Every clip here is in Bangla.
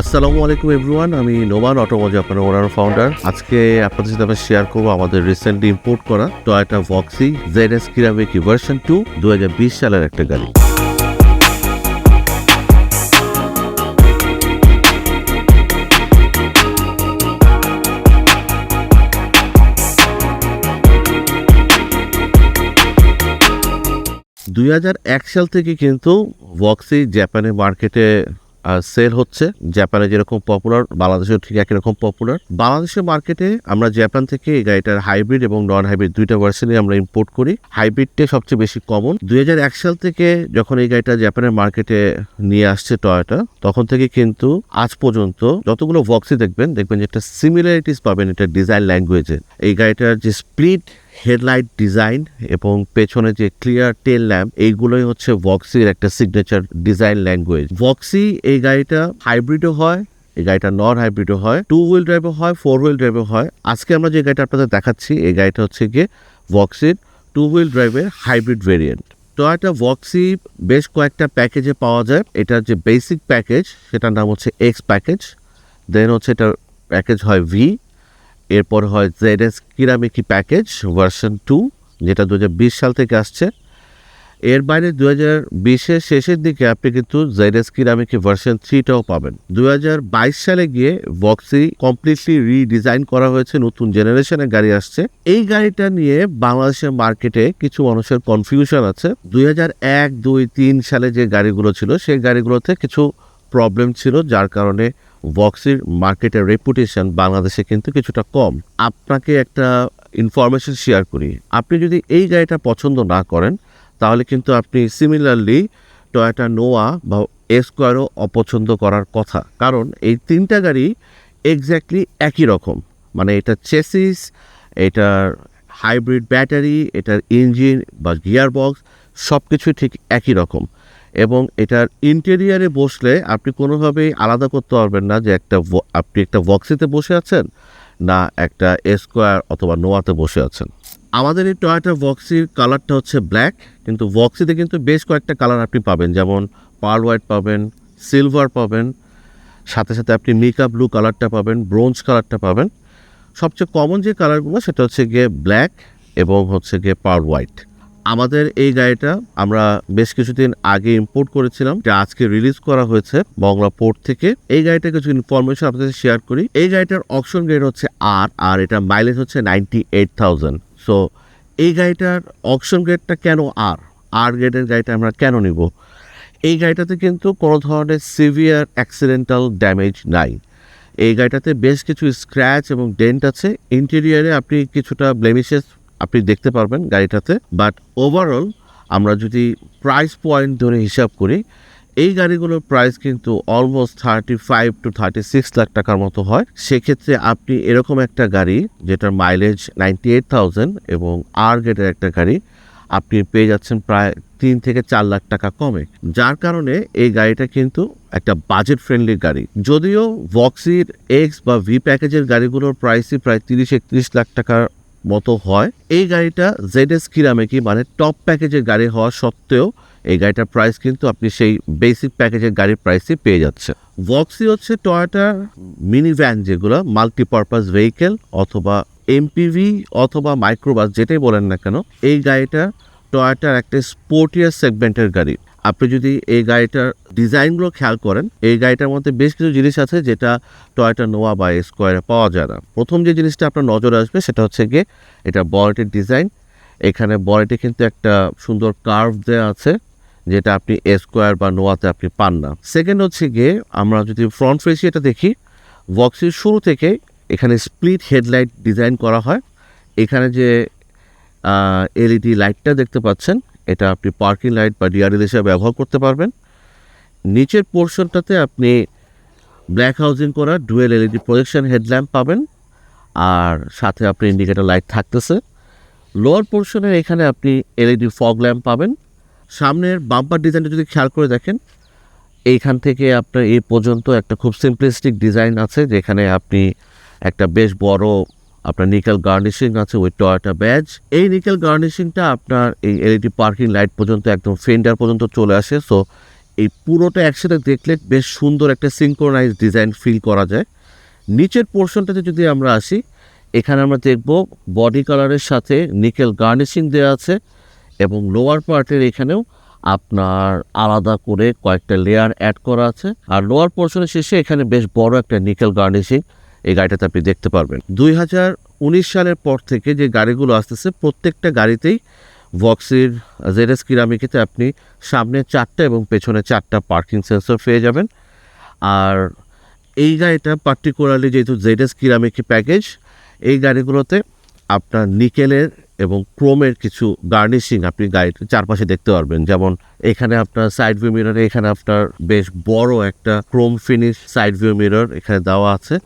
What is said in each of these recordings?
আসসালামু আলাইকুম এভরিওয়ান, আমি নোমান অটোমোজ আপনার ওনার ফাউন্ডার আজকে আপনাদের সাথে আমি শেয়ার করব আমাদের রিসেন্টলি ইম্পোর্ট করা Toyota Voxy Z S Kirameki version two দু সালের একটা গাড়ি। দুই হাজার এক সাল থেকে কিন্তু ভক্সি জাপানের মার্কেটে সেল হচ্ছে জাপানে যেরকম পপুলার বাংলাদেশেও ঠিক একই রকম পপুলার বাংলাদেশের মার্কেটে আমরা জাপান থেকে এই গাড়িটার হাইব্রিড এবং নন হাইব্রিড দুইটা ভার্সনই আমরা ইম্পোর্ট করি। হাইব্রিডটা সবচেয়ে বেশি কমন দুই হাজার এক সাল থেকে যখন এই গাড়িটা জাপানের মার্কেটে নিয়ে আসছে টয়োটা তখন থেকে কিন্তু আজ পর্যন্ত যতগুলো ভক্সি দেখবেন দেখবেন যে একটা সিমিলারিটিস পাবেন এটা ডিজাইন ল্যাঙ্গুয়েজে এই গাড়িটার যে স্প্লিট হেডলাইট ডিজাইন এবং পেছনে যে ক্লিয়ার টেল ল্যাম্প, এইগুলোই হচ্ছে ভক্সির একটা সিগনেচার ডিজাইন ল্যাঙ্গুয়েজ ভক্সি এই গাড়িটা হাইব্রিডও হয়, এই গাড়িটা নন হাইব্রিডও হয় টু হুইল ড্রাইভও হয় ফোর হুইল ড্রাইভও হয়। আজকে আমরা যে গাড়িটা আপনাদের দেখাচ্ছি, এই গাড়িটা হচ্ছে গিয়ে ভক্সির টু হুইল ড্রাইভের হাইব্রিড ভেরিয়েন্ট টয়োটা ভক্সি বেশ কয়েকটা প্যাকেজে পাওয়া যায়। এটার যে বেসিক প্যাকেজ সেটার নাম হচ্ছে এক্স প্যাকেজ দেন হচ্ছে এটার প্যাকেজ হয় ভি এরপর হয় Z S Kirameki package version two যেটা দু হাজার বিশ সাল থেকে আসছে। এর বাইরে দু হাজার বিশের শেষের দিকে আপনি কিন্তু জেড এস কিরামিকি ভার্সন থ্রিটাও পাবেন। দু হাজার বাইশ সালে গিয়ে বক্সি কমপ্লিটলি রিডিজাইন করা হয়েছে, নতুন জেনারেশনের গাড়ি আসছে। এই গাড়িটা নিয়ে বাংলাদেশের মার্কেটে কিছু মানুষের কনফিউশন আছে। দুই হাজার এক দুই তিন সালে যে গাড়িগুলো ছিল, সেই গাড়িগুলোতে কিছু প্রবলেম ছিল, যার কারণে ভক্সির মার্কেটের রেপুটেশন বাংলাদেশে কিন্তু কিছুটা কম। আপনাকে একটা ইনফরমেশন শেয়ার করি। আপনি যদি এই গাড়িটা পছন্দ না করেন, তাহলে কিন্তু আপনি সিমিলারলি টয়োটা নোয়া বা এসকোয়ারও অপছন্দ করার কথা। কারণ এই তিনটা গাড়ি এক্স্যাক্টলি একই রকম। মানে এটা চেসিস এটার হাইব্রিড ব্যাটারি এটার ইঞ্জিন বা গিয়ার বক্স সব কিছুই ঠিক একই রকম। এবং এটার ইন্টেরিয়ারে বসলে আপনি কোনোভাবেই আলাদা করতে পারবেন না যে একটা আপনি একটা বক্সিতে বসে আছেন না একটা স্কোয়ার অথবা নোয়াতে বসে আছেন। আমাদের এই টয়োটা বক্সির কালারটা হচ্ছে ব্ল্যাক কিন্তু বক্সিতে কিন্তু বেশ কয়েকটা কালার আপনি পাবেন। যেমন পার হোয়াইট পাবেন সিলভার পাবেন, সাথে সাথে আপনি মিকা ব্লু কালারটা পাবেন ব্রোঞ্জ কালারটা পাবেন। সবচেয়ে কমন যে কালারগুলো সেটা হচ্ছে গিয়ে ব্ল্যাক এবং হচ্ছে গিয়ে পার হোয়াইট আমাদের এই গাড়িটা আমরা বেশ কিছুদিন আগে ইম্পোর্ট করেছিলাম। যা আজকে রিলিজ করা হয়েছে বংলা পোর্ট থেকে। এই গাড়িটা কিছু ইনফরমেশন আপনাদের শেয়ার করি। এই গাড়িটার অপশন গ্রেড হচ্ছে আর আর এটা মাইলেজ হচ্ছে নাইনটি এইট থাউজেন্ড সো এই গাড়িটার অপশন গ্রেডটা কেন আর আর গ্রেডের গাড়িটা আমরা কেন নিব? এই গাড়িটাতে কিন্তু কোনো ধরনের সিভিয়ার অ্যাক্সিডেন্টাল ড্যামেজ নাই। এই গাড়িটাতে বেশ কিছু স্ক্র্যাচ এবং ডেন্ট আছে। ইন্টেরিয়ারে আপনি কিছুটা ব্লেমিশেস আপনি দেখতে পারবেন গাড়িটাতে বাট ওভারঅল আমরা যদি প্রাইস পয়েন্ট ধরে হিসাব করি, এই গাড়িগুলোর প্রাইস কিন্তু almost thirty five to thirty six lakh টাকার মতো হয়। সেক্ষেত্রে আপনি এরকম একটা গাড়ি, যেটার মাইলেজ নাইনটি এইট থাউজেন্ড এবং আর গেটের একটা গাড়ি, আপনি পেয়ে যাচ্ছেন প্রায় তিন থেকে চার লাখ টাকা কমে। যার কারণে এই গাড়িটা কিন্তু একটা বাজেট ফ্রেন্ডলি গাড়ি। যদিও ভক্সির এক্স বা ভি প্যাকেজের গাড়িগুলোর প্রাইসই প্রায় তিরিশ একত্রিশ লাখ টাকার মতো হয়। এই গাড়িটা জেড এস কিরামেকি মানে টপ প্যাকেজের গাড়ি হওয়া সত্ত্বেও এই গাড়িটার প্রাইস কিন্তু আপনি সেই বেসিক প্যাকেজের গাড়ির প্রাইসই পেয়ে যাচ্ছে। ভক্সি হচ্ছে টয়োটার মিনি ভ্যান যেগুলো মাল্টিপারপাস ভেহিকেল অথবা এমপিভি অথবা মাইক্রোবাস যেটাই বলেন না কেন, এই গাড়িটা টয়োটার একটা স্পোর্টিয়ার সেগমেন্টের গাড়ি। আপনি যদি এই গাড়িটার ডিজাইনগুলো খেয়াল করেন, এই গাড়িটার মধ্যে বেশ কিছু জিনিস আছে যেটা টয়টা নোয়া বা স্কোয়ারে পাওয়া যায় না। প্রথম যে জিনিসটা আপনার নজরে আসবে সেটা হচ্ছে গিয়ে এটা বডিটির ডিজাইন। এখানে বডিতে কিন্তু একটা সুন্দর কার্ভ দেওয়া আছে, যেটা আপনি স্কোয়ার বা নোয়াতে আপনি পান না। সেকেন্ড হচ্ছে গিয়ে আমরা যদি ফ্রন্ট ফেসি এটা দেখি বক্সের শুরু থেকে এখানে স্প্লিট হেডলাইট ডিজাইন করা হয়। এখানে যে এলইডি লাইটটা দেখতে পাচ্ছেন এটা আপনি পার্কিং লাইট বা ডিআরএল হিসেবে ব্যবহার করতে পারবেন। নিচের পোর্শনটাতে আপনি ব্ল্যাক হাউজিং করা ডুয়েল এলইডি প্রজেকশন হেডল্যাম্প পাবেন আর সাথে আপনি ইন্ডিকেটার লাইট থাকতেছে। লোয়ার পোর্শনের এখানে আপনি এলইডি ফগ ল্যাম্প পাবেন। সামনের বাম্পার ডিজাইনটা যদি খেয়াল করে দেখেন, এইখান থেকে আপনার এই পর্যন্ত একটা খুব সিম্পলিস্টিক ডিজাইন আছে, যেখানে আপনি একটা বেশ বড় আপনার নিকেল গার্নিশিং আছে ওই টয়োটা ব্যাজ এই নিকেল গার্নিশিংটা আপনার এই এলইডি পার্কিং লাইট পর্যন্ত, একদম ফেন্ডার পর্যন্ত চলে আসে। সো এই পুরোটা একসাথে দেখলে বেশ সুন্দর একটা সিঙ্ক্রোনাইজ ডিজাইন ফিল করা যায়। নিচের পোর্শনটাতে যদি আমরা আসি, এখানে আমরা দেখব বডি কালারের সাথে নিকেল গার্নিশিং দেওয়া আছে এবং লোয়ার পার্টের এখানেও আপনার আলাদা করে কয়েকটা লেয়ার অ্যাড করা আছে। আর লোয়ার পোর্শনের শেষে এখানে বেশ বড় একটা নিকেল গার্নিশিং এই গাড়িটাতে আপনি দেখতে পারবেন। দুই হাজার উনিশ সালের পর থেকে যে গাড়িগুলো আসতেছে, প্রত্যেকটা গাড়িতেই ভক্সির জেডএস কিরামিকিতে আপনি সামনে চারটা এবং পেছনে চারটা পার্কিং সেন্সর পেয়ে যাবেন। আর এই গাড়িটা পার্টিকুলারলি যেহেতু জেডএস কিরামিকি প্যাকেজ এই গাড়িগুলোতে আপনার নিকেলের এবং ক্রোমের কিছু গার্নিশিং আপনি গাড়ির চারপাশে দেখতে পারবেন। যেমন এখানে আপনার সাইড ভিউ মিররে এখানে আপনার বেশ বড় একটা chrome finish side view mirror এখানে দেওয়া আছে।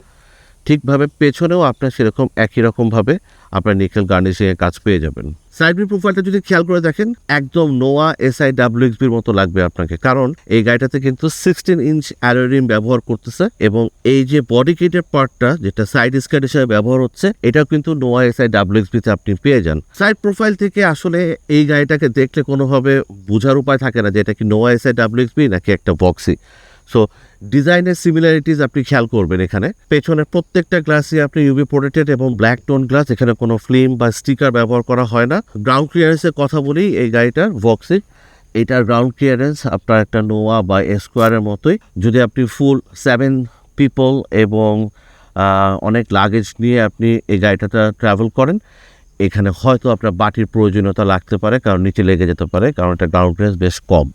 ঠিকভাবে পেছনেও আপনার সেরকম একই রকমভাবে আপনার নিকেল গার্নিশিংয়ের কাজ পেয়ে যাবেন। সাইড ভিউ প্রোফাইলটা যদি খেয়াল করে দেখেন, একদম নোয়া এসআই ডাব্লিউ এক্সবির মতো লাগবে আপনাকে। কারণ এই গাড়িটাতে কিন্তু সিক্সটিন ইঞ্চ অ্যালোরিম ব্যবহার করতেছে এবং এই যে বডি কিটের পার্টটা যেটা সাইড স্কার্ট হিসেবে ব্যবহার হচ্ছে, এটাও কিন্তু নোয়া এসআই ডাব্লিউ এক্সবিতে আপনি পেয়ে যান। সাইড প্রোফাইল থেকে আসলে এই গাড়িটাকে দেখলে কোনোভাবে বোঝার উপায় থাকে না যে এটা কি নোয়া এসআই ডাব্লিউ এক্সবি নাকি একটা বক্সি সো ডিজাইনের সিমিলারিটিস আপনি খেয়াল করবেন এখানে। পেছনের প্রত্যেকটা গ্লাসই আপনি ইউবি প্রোটেক্টেড এবং ব্ল্যাক টোন গ্লাস এখানে কোনো ফিল্ম বা স্টিকার ব্যবহার করা হয় না। গ্রাউন্ড ক্লিয়ারেন্সের কথা বলি এই গাড়িটার ভক্সি এটার গ্রাউন্ড ক্লিয়ারেন্স আপনার একটা নোয়া বা স্কোয়ারের মতোই। যদি আপনি ফুল সেভেন পিপল এবং অনেক লাগেজ নিয়ে আপনি এই গাড়িটাটা ট্রাভেল করেন, এখানে হয়তো আপনার বাটির প্রয়োজনীয়তা লাগতে পারে, কারণ নিচে লেগে যেতে পারে, কারণ এটা গ্রাউন্ড ক্লিয়ারেন্স বেশ কম।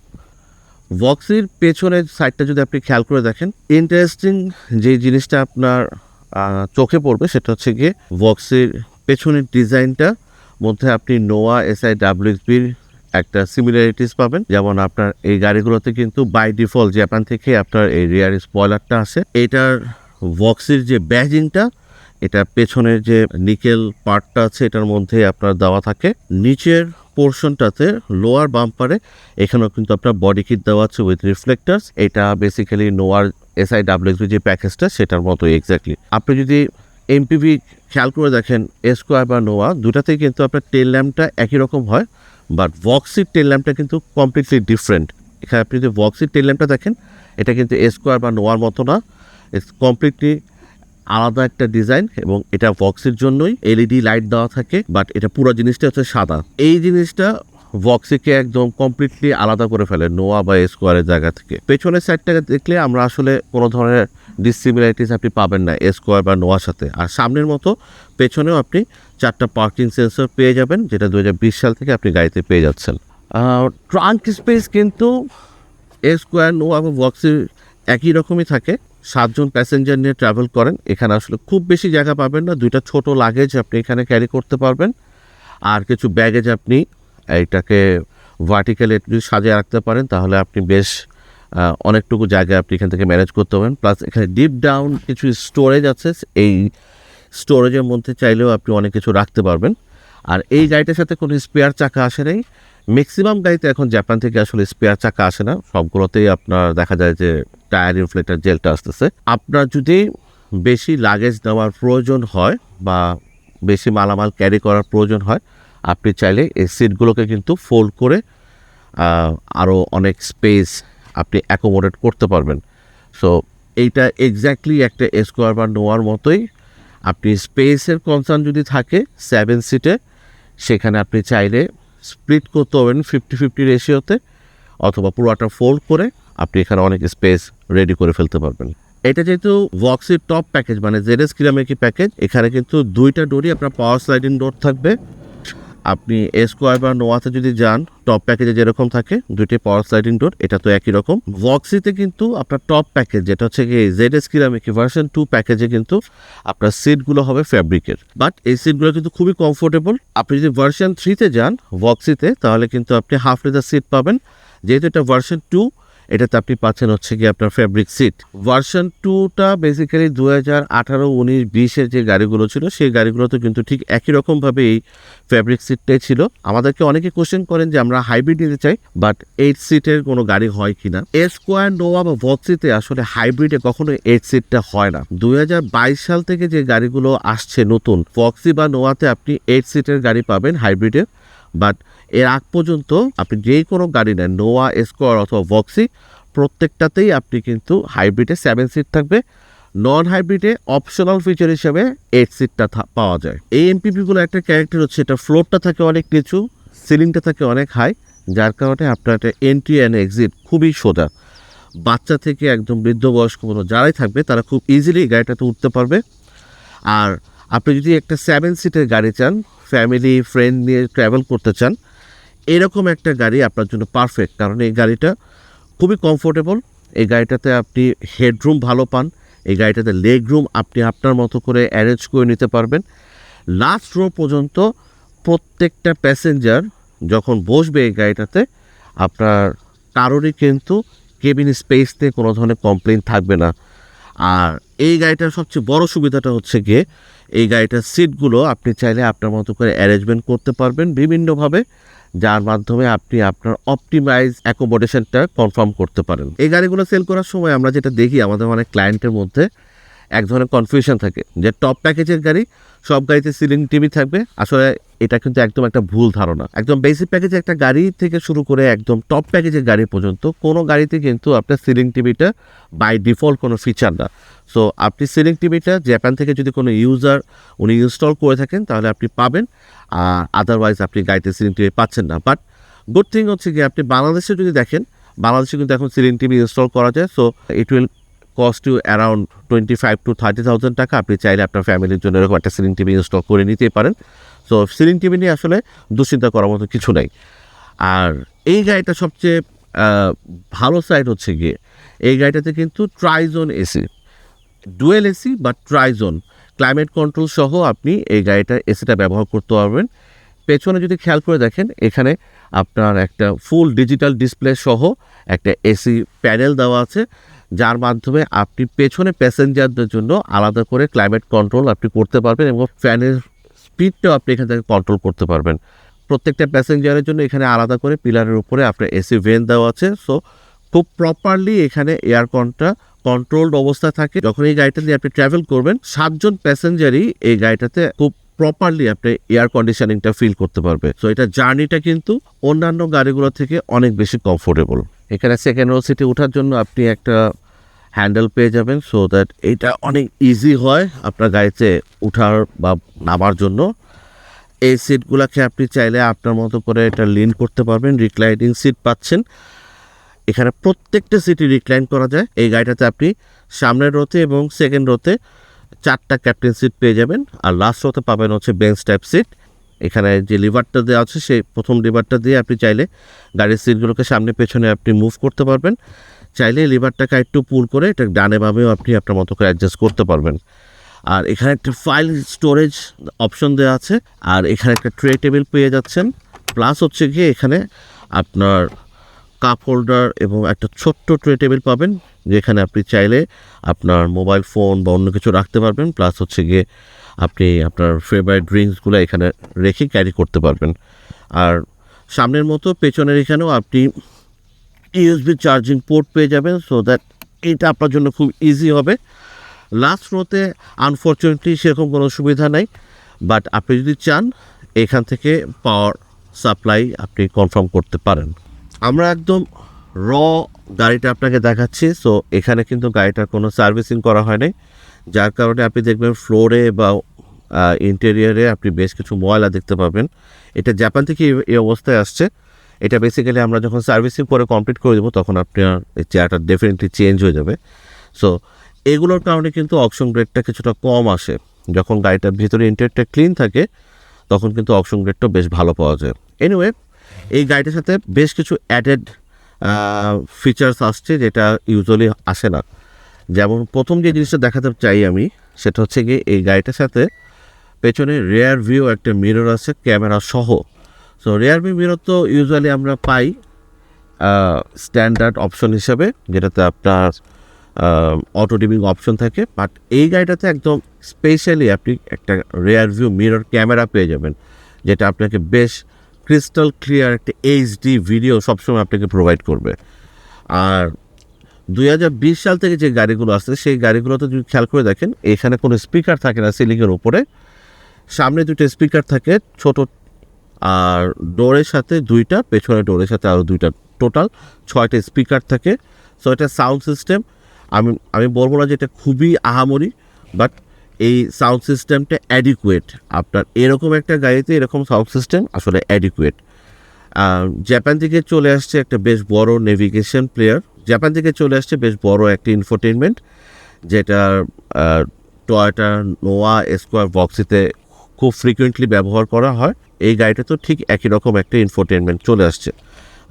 ভক্সির পেছনের সাইডটা যদি আপনি খেয়াল করে দেখেন ইন্টারেস্টিং যে জিনিসটা আপনার চোখে পড়বে সেটা হচ্ছে গিয়ে ভক্সির পেছনের ডিজাইনটা মধ্যে আপনি নোয়া এসআই ডাব্লিউএসবির একটা সিমিলারিটিস পাবেন। যেমন আপনার এই গাড়িগুলোতে কিন্তু বাই ডিফল্ট জাপান থেকে আপনার এই রিয়ার স্পয়লারটা আসে। এটার ভক্সির যে ব্যাজিংটা এটা পেছনের যে নিকেল পার্টটা আছে, এটার মধ্যে আপনার দেওয়া থাকে। নিচের পোর্শনটাতে লোয়ার বাম্পারে এখানেও কিন্তু আপনার বডি কিট দেওয়া আছে উইথ রিফ্লেক্টার্স এটা বেসিক্যালি নোয়ার এসআই ডাব্লিউএক্সবি যে প্যাকেজটা সেটার মতো এক্স্যাক্টলি আপনি যদি এমপিভি খেয়াল করে দেখেন এসকোয়ার বা নোয়া দুটাতেই কিন্তু আপনার টেল ল্যাম্পটা একই রকম হয় বাট ভক্সির টেল ল্যাম্পটা কিন্তু কমপ্লিটলি ডিফারেন্ট এখানে আপনি যদি ভক্সির টেল ল্যাম্পটা দেখেন, এটা কিন্তু এসকোয়ার বা নোয়ার মতো না। ইটস কমপ্লিটলি আলাদা একটা ডিজাইন এবং এটা বক্সের জন্যই এলইডি লাইট দেওয়া থাকে বাট এটা পুরো জিনিসটা হচ্ছে সাদা। এই জিনিসটা ভক্সিকে একদম কমপ্লিটলি আলাদা করে ফেলে, নোয়া বা স্কোয়ারের জায়গা থেকে। পেছনের সাইডটাকে দেখলে আমরা আসলে কোনো ধরনের ডিসিমিলারিটিস আপনি পাবেন না স্কোয়ার বা নোয়ার সাথে। আর সামনের মতো পেছনেও আপনি চারটা পার্কিং সেন্সর পেয়ে যাবেন, যেটা দু হাজার বিশ সাল থেকে আপনি গাড়িতে পেয়ে যাচ্ছেন। ট্রাঙ্ক স্পেস কিন্তু স্কোয়ার নোয়া বা ভক্সের একই রকমই থাকে সাতজন প্যাসেঞ্জার নিয়ে ট্রাভেল করেন, এখানে আসলে খুব বেশি জায়গা পাবেন না, দুইটা ছোট লাগেজ আপনি এখানে ক্যারি করতে পারবেন। আর কিছু ব্যাগেজ আপনি এইটাকে ভার্টিক্যালি যদি সাজিয়ে রাখতে পারেন, তাহলে আপনি বেশ অনেকটুকু জায়গা আপনি এখান থেকে ম্যানেজ করতে পারবেন। প্লাস এখানে ডিপ ডাউন কিছু স্টোরেজ আছে, এই স্টোরেজের মধ্যে চাইলেও আপনি অনেক কিছু রাখতে পারবেন। আর এই গাড়িটার সাথে কোনো স্পেয়ার চাকা আসে নাই। ম্যাক্সিমাম গাড়িতে এখন জাপান থেকে আসলে স্পেয়ার চাকা আসে না। সবগুলোতেই আপনার দেখা যায় যে টায়ার ইনফ্লেটার জেলটা আসতেছে। আপনার যদি বেশি লাগেজ নেওয়ার প্রয়োজন হয় বা বেশি মালামাল ক্যারি করার প্রয়োজন হয়, আপনি চাইলে এই সিটগুলোকে কিন্তু ফোল্ড করে আরও অনেক স্পেস আপনি অ্যাকোমোডেট করতে পারবেন। সো এইটা এক্স্যাক্টলি একটা স্কোয়ার বা নোয়ার মতোই। আপনি স্পেসের কনসার্ন যদি থাকে সেভেন সিটে সেখানে আপনি চাইলে স্প্লিট করতে হবে ফিফটি ফিফটি রেশিওতে অথবা পুরোটা ফোল্ড করে আপনি এখানে অনেক স্পেস রেডি করে ফেলতে পারবেন। এটা যেহেতু ভক্সির টপ প্যাকেজ মানে জেরেস কিরামেকি প্যাকেজ এখানে কিন্তু দুইটা ডোরই আপনার পাওয়ার স্লাইডিং ডোর থাকবে। আপনি স্কোয়ার বা নোয়াতে যদি যান টপ প্যাকেজে যেরকম থাকে, দুইটি পাওয়ার স্লাইডিং ডোর এটা তো একই রকম। ভক্সিতে কিন্তু আপনার টপ প্যাকেজ যেটা হচ্ছে কি Z S Kirameki version two প্যাকেজে কিন্তু আপনার সিটগুলো হবে ফ্যাব্রিকের বাট এই সিটগুলো কিন্তু খুবই কমফোর্টেবল আপনি যদি ভার্সন থ্রিতে যান ভক্সিতে তাহলে কিন্তু আপনি হাফ লেদার সিট পাবেন। যেহেতু এটা ভার্সন টু এটাতে আপনি পাচ্ছেন হচ্ছে কি আপনার ফ্যাব্রিক সিট ভার্সন টুটা বেসিক্যালি দু হাজার আঠারো, উনিশ, বিশের যে গাড়িগুলো ছিল, সেই গাড়িগুলোতে কিন্তু ঠিক একই রকমভাবে এই ফ্যাব্রিক সিটটাই ছিল। আমাদেরকে অনেকে কোশ্চেন করেন যে আমরা হাইব্রিড নিতে চাই বাট এইট সিটের কোনো গাড়ি হয় কিনা। এ স্কোয়ার নোয়া বা ভক্সিতে আসলে হাইব্রিডে কখনো এইট সিটটা হয় না। দুই হাজার বাইশ সাল থেকে যে গাড়িগুলো আসছে নতুন ফক্সি বা নোয়াতে আপনি এইট সিটের গাড়ি পাবেন হাইব্রিডে বাট এর আগ পর্যন্ত আপনি যেই কোনো গাড়ি নেন নোয়া স্কোয়ার অথবা ভক্সি প্রত্যেকটাতেই আপনি কিন্তু হাইব্রিডে সেভেন সিট থাকবে। নন হাইব্রিডে অপশনাল ফিচার হিসেবে এইট সিটটা পাওয়া যায়। এই এমপিপিগুলো একটা ক্যারেক্টার হচ্ছে, এটা ফ্লোরটা থাকে অনেক নিচু সিলিংটা থাকে অনেক হাই যার কারণে আপনার একটা এন্ট্রি অ্যান্ড এক্সিট খুবই সোজা। বাচ্চা থেকে একদম বৃদ্ধ বয়স্ক কোনো যারাই থাকবে, তারা খুব ইজিলি গাড়িটাতে উঠতে পারবে। আর আপনি যদি একটা সেভেন সিটের গাড়ি চান ফ্যামিলি ফ্রেন্ড নিয়ে ট্রাভেল করতে চান এরকম একটা গাড়ি আপনার জন্য পারফেক্ট কারণ এই গাড়িটা খুবই কমফোর্টেবল এই গাড়িটাতে আপনি হেডরুম ভালো পান, এই গাড়িটাতে লেগ রুম আপনি আপনার মতো করে অ্যারেঞ্জ করে নিতে পারবেন। লাস্ট রো পর্যন্ত প্রত্যেকটা প্যাসেঞ্জার যখন বসবে এই গাড়িটাতে, আপনার কারোরই কিন্তু কেবিন স্পেস নিয়ে কোনো ধরনের কমপ্লেন থাকবে না। আর এই গাড়িটার সবচেয়ে বড় সুবিধাটা হচ্ছে গিয়ে, এই গাড়িটার সিটগুলো আপনি চাইলে আপনার মতো করে অ্যারেঞ্জমেন্ট করতে পারবেন, বিভিন্নভাবে। যার মাধ্যমে আপনি আপনার অপটিমাইজ অ্যাকোমোডেশনটা কনফার্ম করতে পারেন। এই গাড়িগুলো সেল করার সময় আমরা যেটা দেখি, আমাদের অনেক ক্লায়েন্টের মধ্যে এক ধরনের কনফিউশন থাকে যে টপ প্যাকেজের গাড়ি, সব গাড়িতে সিলিং টিভি থাকবে। আসলে এটা কিন্তু একদম একটা ভুল ধারণা। একদম বেসিক প্যাকেজে একটা গাড়ি থেকে শুরু করে একদম টপ প্যাকেজের গাড়ি পর্যন্ত, কোনো গাড়িতে কিন্তু আপনার সিলিং টিভিটা বাই ডিফল্ট কোনো ফিচার না। সো আপনি সিলিং টিভিটা জাপান থেকে যদি কোনো ইউজার উনি ইনস্টল করে থাকেন, তাহলে আপনি পাবেন। আর আদারওয়াইজ আপনি গাড়িতে সিলিং টিভি পাচ্ছেন না। বাট গুড থিং হচ্ছে কি আপনি বাংলাদেশে যদি দেখেন, বাংলাদেশে কিন্তু এখন সিলিং টিভি ইনস্টল করা যায়। So it will cost you around twenty five to thirty thousand টাকা। আপনি চাইলে আপনার ফ্যামিলির জন্য এরকম একটা সিলিং টিভি ইনস্টল করে নিতেই পারেন। সো সিলিং টিভি নিয়ে আসলে দুশ্চিন্তা করার মতো কিছু নেই। আর এই গাড়িটা সবচেয়ে ভালো সাইড হচ্ছে গিয়ে, এই গাড়িটাতে কিন্তু ট্রাইজোন এসি ডুয়েল এসি বা ট্রাইজোন ক্লাইমেট কন্ট্রোল সহ আপনি এই গাড়িটার এসিটা ব্যবহার করতে পারবেন। পেছনে যদি খেয়াল করে দেখেন, এখানে আপনার একটা ফুল ডিজিটাল ডিসপ্লে সহ একটা এসি প্যানেল দেওয়া আছে, যার মাধ্যমে আপনি পেছনে প্যাসেঞ্জারদের জন্য আলাদা করে ক্লাইমেট কন্ট্রোল আপনি করতে পারবেন এবং ফ্যানের স্পিডটাও আপনি এখান থেকে কন্ট্রোল করতে পারবেন। প্রত্যেকটা প্যাসেঞ্জারের জন্য এখানে আলাদা করে পিলারের উপরে আপনার এসি ভেন দেওয়া আছে। সো খুব প্রপারলি এখানে এয়ারকনটা কন্ট্রোলড অবস্থা থাকে। যখন এই গাড়িটা দিয়ে আপনি ট্রাভেল করবেন, সাতজন প্যাসেঞ্জারই এই গাড়িটাতে খুব প্রপারলি আপনি এয়ার কন্ডিশনিংটা ফিল করতে পারবে। সো এটা জার্নিটা কিন্তু অন্যান্য গাড়িগুলো থেকে অনেক বেশি কমফোর্টেবল এখানে সেকেন্ড রো সিটে ওঠার জন্য আপনি একটা হ্যান্ডেল পেয়ে যাবেন সো দ্যাট এটা অনেক ইজি হয় আপনার গাড়িতে উঠার বা নামার জন্য। এই সিটগুলোকে আপনি চাইলে আপনার মতো করে এটা লিন করতে পারবেন রিক্লাইনিং সিট পাচ্ছেন। এখানে প্রত্যেকটা সিটই রিক্লাইন করা যায়। এই গাড়িটাতে আপনি সামনের রোতে এবং সেকেন্ড রোতে চারটা ক্যাপ্টেন সিট পেয়ে যাবেন। আর লাস্ট রোতে পাবেন হচ্ছে বেঞ্চ টাইপ সিট এখানে যে লিভারটা দেওয়া আছে, সেই প্রথম লিভারটা দিয়ে আপনি চাইলে গাড়ির সিটগুলোকে সামনে পেছনে আপনি মুভ করতে পারবেন। চাইলে লিভারটাকে একটু পুল করে এটা ডানে বামেও আপনি আপনার মতো করে অ্যাডজাস্ট করতে পারবেন। আর এখানে একটা ফাইল স্টোরেজ অপশন দেওয়া আছে, আর এখানে একটা ট্রে টেবিল পেয়ে যাচ্ছেন। প্লাস হচ্ছে গিয়ে এখানে আপনার কাপ হোল্ডার এবং একটা ছোট্ট ট্রে টেবিল পাবেন, যেখানে আপনি চাইলে আপনার মোবাইল ফোন বা অন্য কিছু রাখতে পারবেন। প্লাস হচ্ছে গিয়ে আপনি আপনার ফেভারিট ড্রিঙ্কসগুলো এখানে রেখে ক্যারি করতে পারবেন। আর সামনের মতো পেছনের এখানেও আপনি ইউএসবি চার্জিং পোর্ট পেয়ে যাবেন সো দ্যাট এটা আপনার জন্য খুব ইজি হবে। লাস্ট রোতে আনফর্চুনেটলি সেরকম কোনো সুবিধা নেই বাট আপনি যদি চান, এখান থেকে পাওয়ার সাপ্লাই আপনি কনফার্ম করতে পারেন। আমরা একদম র গাড়িটা আপনাকে দেখাচ্ছি সো এখানে কিন্তু গাড়িটার কোনো সার্ভিসিং করা হয় নাই। যার কারণে আপনি দেখবেন ফ্লোরে বা ইন্টেরিয়ারে আপনি বেশ কিছু ময়লা দেখতে পাবেন। এটা জাপান থেকে এই- অবস্থায় আসছে। এটা বেসিক্যালি আমরা যখন সার্ভিসিং করে কমপ্লিট করে দেবো, তখন আপনার এই চেয়ারটা ডেফিনেটলি চেঞ্জ হয়ে যাবে। সো এগুলোর কারণে কিন্তু অপশন গ্রেডটা কিছুটা কম আসে। যখন গাড়িটার ভিতরে ইন্টেরিয়রটা ক্লিন থাকে, তখন কিন্তু অপশন গ্রেডটা বেশ ভালো পাওয়া যায়। এনিওয়ে এই গাড়িটার সাথে বেশ কিছু অ্যাডেড ফিচার্স আসছে যেটা ইউজুয়ালি আসে না। যেমন প্রথম যে জিনিসটা দেখাতে চাই আমি, সেটা হচ্ছে গিয়ে এই গাড়িটার সাথে পেছনে রেয়ার ভিউ একটা মিরর আছে, ক্যামেরা সহ। সো রেয়ার ভিউ মিরর তো ইউজুয়ালি আমরা পাই স্ট্যান্ডার্ড অপশন হিসেবে, যেটাতে আপনার অটো ডিমিং অপশন থাকে। বাট এই গাড়িটাতে একদম স্পেশালি আপনি একটা রেয়ার ভিউ মিরর ক্যামেরা পেয়ে যাবেন, যেটা আপনাকে বেশ ক্রিস্টাল ক্লিয়ার একটা এইচডি ভিডিও সবসময় আপনাকে প্রোভাইড করবে। আর দুই হাজার বিশ সাল থেকে যে গাড়িগুলো আসছে, সেই গাড়িগুলোতে যদি খেয়াল করে দেখেন, এখানে কোনো স্পিকার থাকে না সিলিংয়ের উপরে। সামনে দুটো স্পিকার থাকে, ছোট আর ডোরের সাথে দুইটা পেছনে ডোরের সাথে আরও দুইটা টোটাল ছয়টা স্পিকার থাকে। সো এটা সাউন্ড সিস্টেম আমি আমি বলব না যে এটা খুবই আহামরি বাট এই সাউন্ড সিস্টেমটা অ্যাডিকুয়েট আপনার এরকম একটা গাড়িতে এরকম সাউন্ড সিস্টেম আসলে অ্যাডিকুয়েট জাপান থেকে চলে আসছে একটা বেশ বড় নেভিগেশন প্লেয়ার জাপান থেকে চলে আসছে বেশ বড় একটা ইনফোটেনমেন্ট যেটা টয়টা নোয়া স্কোয়ার বক্সিতে খুব ফ্রিকুয়েন্টলি ব্যবহার করা হয়। এই গাড়িটা তো ঠিক একই রকম একটা ইনফোটেনমেন্ট চলে আসছে।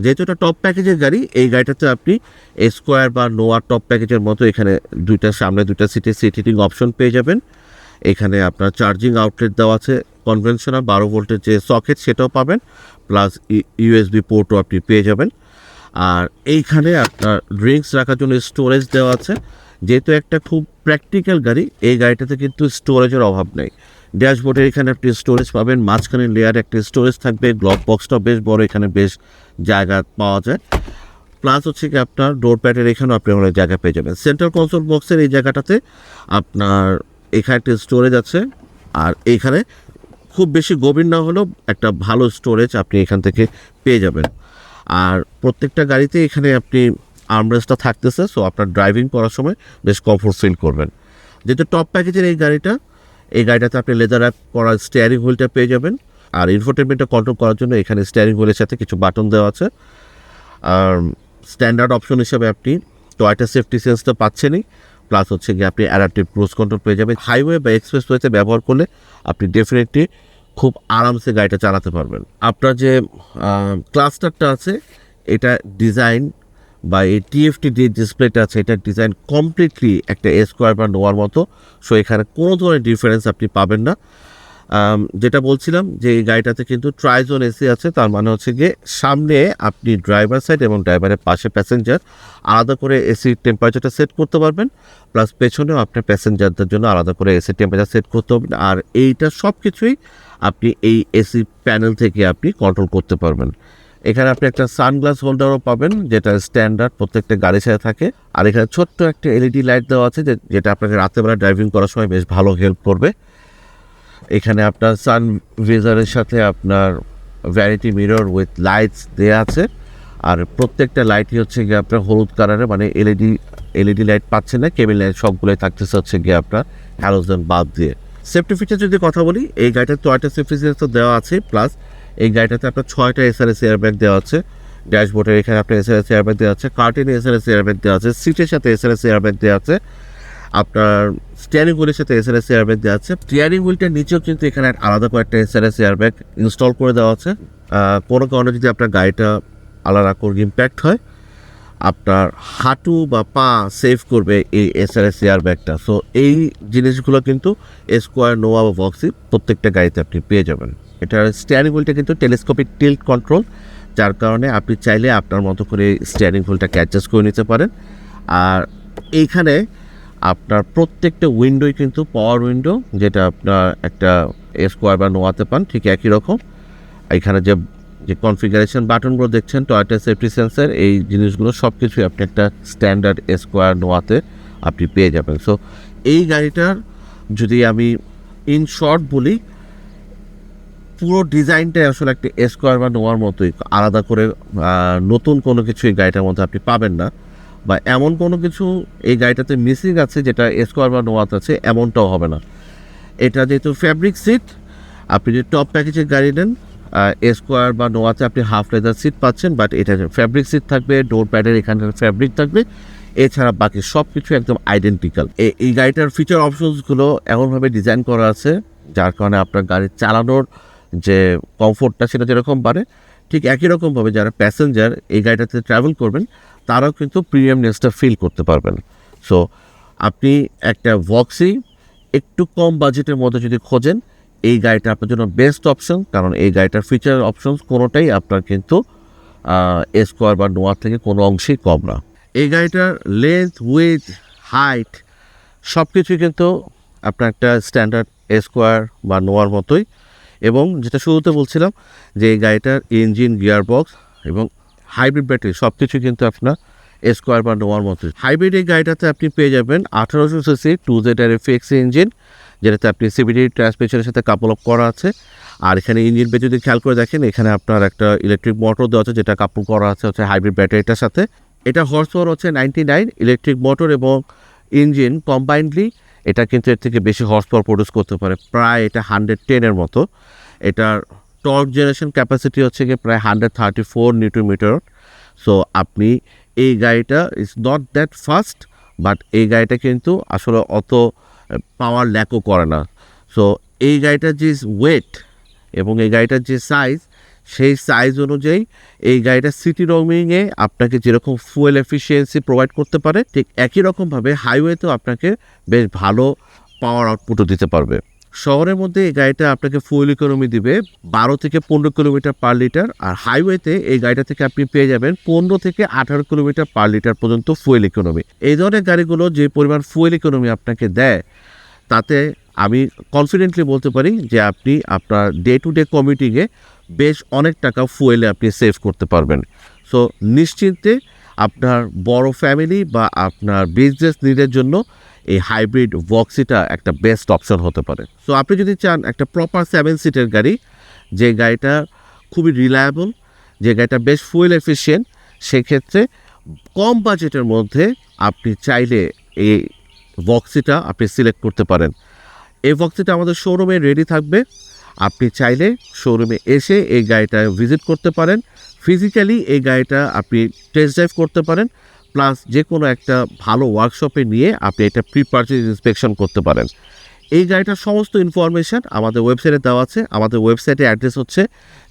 যেহেতু এটা টপ প্যাকেজের গাড়ি, এই গাড়িটাতে আপনি স্কোয়ার বা নোয়ার টপ প্যাকেজের মতো এখানে দুইটা, সামনে দুইটা সিটে সিট অপশন পেয়ে যাবেন। এখানে আপনার চার্জিং আউটলেট দেওয়া আছে কনভেনশনাল বারো ভোল্টের যে সকেট সেটাও পাবেন প্লাস ইউএসবি পোর্টও আপনি পেয়ে যাবেন। আর এইখানে আপনার ড্রিঙ্কস রাখার জন্য স্টোরেজ দেওয়া আছে। যেহেতু একটা খুব প্র্যাকটিক্যাল গাড়ি, এই গাড়িটাতে কিন্তু স্টোরেজের অভাব নেই। ড্যাশবোর্ডের এখানে আপনি স্টোরেজ পাবেন। মাঝখানে লেয়ার একটা স্টোরেজ থাকবে। গ্লভ বক্সটাও বেশ বড়, এখানে বেশ জায়গা পাওয়া যায়। প্লাস হচ্ছে কি আপনার ডোর প্যাডের এখানেও আপনি অনেক জায়গা পেয়ে যাবেন। সেন্ট্রাল কনসোল বক্সের এই জায়গাটাতে আপনার এখানে একটা স্টোরেজ আছে। আর এইখানে খুব বেশি গভীর না হলেও একটা ভালো স্টোরেজ আপনি এখান থেকে পেয়ে যাবেন। আর প্রত্যেকটা গাড়িতে এখানে আপনি আর্মরেস্টটা থাকতেছে সো আপনার ড্রাইভিং করার সময় বেশ কমফোর্ট ফিল করবেন। যেহেতু টপ প্যাকেজের এই গাড়িটা এই গাড়িটাতে আপনি লেদার অ্যাপ করা স্টিয়ারিং হুইলটা পেয়ে যাবেন। আর ইনফোটেনমেন্টটা কন্ট্রোল করার জন্য এখানে স্টিয়ারিং হুইলের সাথে কিছু বাটন দেওয়া আছে। আর স্ট্যান্ডার্ড অপশন হিসাবে আপনি টয়টা সেফটি সেন্সটা পাচ্ছেনই। প্লাস হচ্ছে গিয়ে আপনি অ্যাডাপটিভ ক্রুজ কন্ট্রোল পেয়ে যাবেন। হাইওয়ে বা এক্সপ্রেসওয়েতে ব্যবহার করলে আপনি ডেফিনেটলি খুব আরামসে গাড়িটা চালাতে পারবেন। আপনার যে ক্লাস্টারটা আছে, এটা ডিজাইন বা এই টিএফটি যে ডিসপ্লেটা আছে, এটার ডিজাইন কমপ্লিটলি একটা স্কোয়ার বা নোয়ার মতো। সো এখানে কোনো ধরনের ডিফারেন্স আপনি পাবেন না। যেটা বলছিলাম যে এই গাড়িটাতে কিন্তু ট্রাইজোন এসি আছে, তার মানে হচ্ছে গিয়ে সামনে আপনি ড্রাইভার সাইড এবং ড্রাইভারের পাশে প্যাসেঞ্জার আলাদা করে এসি টেম্পারেচারটা সেট করতে পারবেন প্লাস পেছনেও আপনার প্যাসেঞ্জারদের জন্য আলাদা করে এসি টেম্পারেচার সেট করতে হবে আর এইটা সব কিছুই আপনি এই এসি প্যানেল থেকে আপনি কন্ট্রোল করতে পারবেন। এখানে আপনি একটা সানগ্লাস হোল্ডারও পাবেন, যেটা স্ট্যান্ডার্ড প্রত্যেকটা গাড়ির সাথে থাকে। আর এখানে ছোট্ট একটা এলইডি লাইট দেওয়া আছে যেটা আপনাকে রাতেরবেলা ড্রাইভিং করার সময় বেশ ভালো হেল্প করবে। এখানে আপনার সান ভিজারের সাথে আপনার ভ্যারিটি মিরর উইথ লাইটস দেওয়া আছে। আর প্রত্যেকটা লাইটই হচ্ছে গিয়ে আপনার হলুদ কালারের মানে এলইডি এলইডি লাইট পাচ্ছেন না কেবিল লাইট সবগুলোই থাকতেছে হচ্ছে গিয়ে আপনার হ্যালোজেন বাদ দিয়ে। সেফটি ফিচার যদি কথা বলি, এই গাড়িটার ছয়টা সেফটি তো দেওয়া আছে প্লাস এই গাড়িটাতে আপনার ছয়টা এসআরএস এয়ারব্যাগ দেওয়া আছে। ড্যাশবোর্ডের এখানে আপনার এসআরএস এয়ারব্যাগ দেওয়া আছে কার্টেনে এসআরএস এয়ারব্যাগ দেওয়া আছে সিটের সাথে এসআরএস এয়ারব্যাগ দেওয়া আছে, আপনার স্টিয়ারিং হুইলের সাথে এসআরএস এয়ারব্যাগ দেওয়া আছে। স্টিয়ারিং হুইলটার নিচেও কিন্তু এখানে একটা আলাদা কয়েকটা এসআরএস এয়ারব্যাগ ইনস্টল করে দেওয়া আছে। কোনো কারণে যদি আপনার গাড়িটা আলাদা করে ইম্প্যাক্ট হয় আপনার হাঁটু বা পা সেভ করবে এই এসআরএস এয়ারব্যাগটা সো এই জিনিসগুলো কিন্তু স্কোয়ার নোয়া বা বক্সি প্রত্যেকটা গাড়িতে আপনি পেয়ে যাবেন। এটার স্টিয়ারিং হুইলটা কিন্তু টেলিস্কোপিক টিল্ট কন্ট্রোল যার কারণে আপনি চাইলে আপনার মতো করে স্টিয়ারিং হুইলটাকে অ্যাডজাস্ট করে নিতে পারেন। আর এইখানে আপনার প্রত্যেকটা উইন্ডোই কিন্তু পাওয়ার উইন্ডো যেটা আপনার একটা স্কোয়ার বা নোয়াতে পান, ঠিক একই রকম। এখানে যে যে কনফিগারেশন বাটনগুলো দেখছেন টয়টা সেফটি সেন্সার এই জিনিসগুলো সব কিছুই আপনি একটা স্ট্যান্ডার্ড স্কোয়ার নোয়াতে আপনি পেয়ে যাবেন। সো এই গাড়িটার যদি আমি ইন শর্ট বলি, পুরো ডিজাইনটাই আসলে একটা স্কোয়ার বা নোয়ার মতোই, আলাদা করে নতুন কোনো কিছু এই গাড়িটার মধ্যে আপনি পাবেন না। বা এমন কোনো কিছু এই গাড়িটাতে মিসিং আছে যেটা স্কোয়ার বা নোয়াতে আছে, এমনটাও হবে না। এটা যেহেতু ফ্যাব্রিক সিট আপনি যদি টপ প্যাকেজের গাড়ি নেন স্কোয়ার বা নোয়াতে আপনি হাফ লেদার সিট পাচ্ছেন বাট এটা ফ্যাব্রিক সিট থাকবে ডোর প্যাডের এখানকার ফ্যাব্রিক থাকবে। এছাড়া বাকি সব কিছু একদম আইডেন্টিক্যাল এই গাড়িটার ফিচার অপশনসগুলো এমনভাবে ডিজাইন করা আছে, যার কারণে আপনার গাড়ি চালানোর যে কমফোর্টটা সেটা যেরকম বাড়ে, ঠিক একই রকমভাবে যারা প্যাসেঞ্জার এই গাড়িটাতে ট্রাভেল করবেন, তারাও কিন্তু প্রিমিয়ামনেসটা ফিল করতে পারবেন। সো আপনি একটা ভক্সি একটু কম বাজেটের মধ্যে যদি খোঁজেন এই গাড়িটা আপনার জন্য বেস্ট অপশন কারণ এই গাড়িটার ফিচার অপশনস কোনোটাই আপনার কিন্তু স্কোয়ার বা নোয়ার থেকে কোনো অংশেই কম না। এই গাড়িটার লেন্থ উইথ হাইট সব কিছুই কিন্তু আপনার একটা স্ট্যান্ডার্ড স্কোয়ার বা নোয়ার মতোই। এবং যেটা শুরুতে বলছিলাম যে এই গাড়িটার ইঞ্জিন গিয়ার বক্স এবং হাইব্রিড ব্যাটারি সব কিছু কিন্তু আপনার স্কোয়ার বা নোয়ার মতো হাইব্রিড এই গাড়িটাতে আপনি পেয়ে যাবেন আঠারোশো CC two Z R F X engine যেটাতে আপনি সিবিডি ট্রান্সমিশনের সাথে কাপল অফ করা আছে। আর এখানে ইঞ্জিন পে যদি খেয়াল করে দেখেন, এখানে আপনার একটা ইলেকট্রিক মোটর দেওয়া আছে, যেটা কাপল করা আছে হচ্ছে হাইব্রিড ব্যাটারিটার সাথে। এটা হর্স পাওয়ার হচ্ছে নাইনটি নাইন ইলেকট্রিক মোটর এবং ইঞ্জিন কম্বাইন্ডলি এটা কিন্তু এর থেকে বেশি হর্স পাওয়ার প্রডিউস করতে পারে, প্রায় এটা হান্ড্রেড টেনের মতো। এটার টর্ক জেনারেশন ক্যাপাসিটি হচ্ছে গিয়ে প্রায় hundred thirty four newton meter so আপনি এই গাড়িটা is not that fast but এই গাড়িটা কিন্তু আসলে অত পাওয়ার ল্যাকও করে না। সো এই গাড়িটার যে ওয়েট এবং এই গাড়িটার যে সাইজ সেই সাইজ অনুযায়ী এই গাড়িটা সিটি রোমিংয়ে আপনাকে যেরকম ফুয়েল এফিসিয়েন্সি প্রোভাইড করতে পারে, ঠিক একই রকমভাবে হাইওয়েতেও আপনাকে বেশ ভালো পাওয়ার আউটপুটও দিতে পারবে। শহরের মধ্যে এই গাড়িটা আপনাকে ফুয়েল ইকোনমি দিবে বারো থেকে পনেরো কিলোমিটার পার লিটার আর হাইওয়েতে এই গাড়িটা থেকে আপনি পেয়ে যাবেন পনেরো থেকে আঠারো কিলোমিটার পার লিটার পর্যন্ত ফুয়েল ইকোনমি এই ধরনের গাড়িগুলো যে পরিমাণ ফুয়েল ইকোনমি আপনাকে দেয়, তাতে আমি কনফিডেন্টলি বলতে পারি যে আপনি আপনার ডে টু ডে কমিউটিংয়ে বেশ অনেক টাকা ফুয়েলে আপনি সেভ করতে পারবেন। সো নিশ্চিন্তে আপনার বড় ফ্যামিলি বা আপনার বিজনেস নিডের জন্য এই হাইব্রিড ভক্সিটা একটা বেস্ট অপশন হতে পারে। সো আপনি যদি চান একটা প্রপার সেভেন সিটের গাড়ি, যে গাড়িটা খুবই রিলায়েবল যে গাড়িটা বেশ ফুয়েল এফিসিয়েন্ট সেক্ষেত্রে কম বাজেটের মধ্যে আপনি চাইলে এই ভক্সিটা আপনি সিলেক্ট করতে পারেন। এই ভক্সিটা আমাদের শোরুমে রেডি থাকবে। আপনি চাইলে শোরুমে এসে এই গাড়িটা ভিজিট করতে পারেন। ফিজিক্যালি এই গাড়িটা আপনি টেস্ট ড্রাইভ করতে পারেন। প্লাস যে কোনো একটা ভালো ওয়ার্কশপে নিয়ে আপনি এটা প্রি পারচেজ ইন্সপেকশন করতে পারেন। এই গাড়িটার সমস্ত ইনফরমেশান আমাদের ওয়েবসাইটে দেওয়া আছে। আমাদের ওয়েবসাইটের অ্যাড্রেস হচ্ছে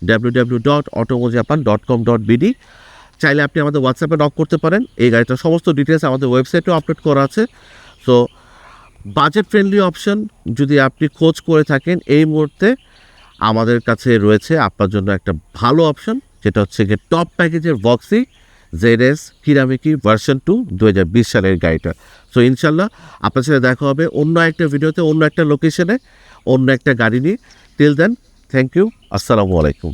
W W dot automojapan dot com dot BD চাইলে আপনি আমাদের হোয়াটসঅ্যাপে নক করতে পারেন। এই গাড়িটার সমস্ত ডিটেলস আমাদের ওয়েবসাইটেও আপলোড করা আছে। সো বাজেট ফ্রেন্ডলি অপশন যদি আপনি খোঁজ করে থাকেন, এই মুহূর্তে আমাদের কাছে রয়েছে আপনার জন্য একটা ভালো অপশন যেটা হচ্ছে গিয়ে টপ প্যাকেজের Voxy Z S Kirameki version two দু হাজার বিশ সালের গাড়িটা। সো ইনশাল্লাহ আপনার সাথে দেখা হবে অন্য একটা ভিডিওতে, অন্য একটা লোকেশনে অন্য একটা গাড়ি নিয়ে। টিল দেন থ্যাংক ইউ আসসালামু আলাইকুম।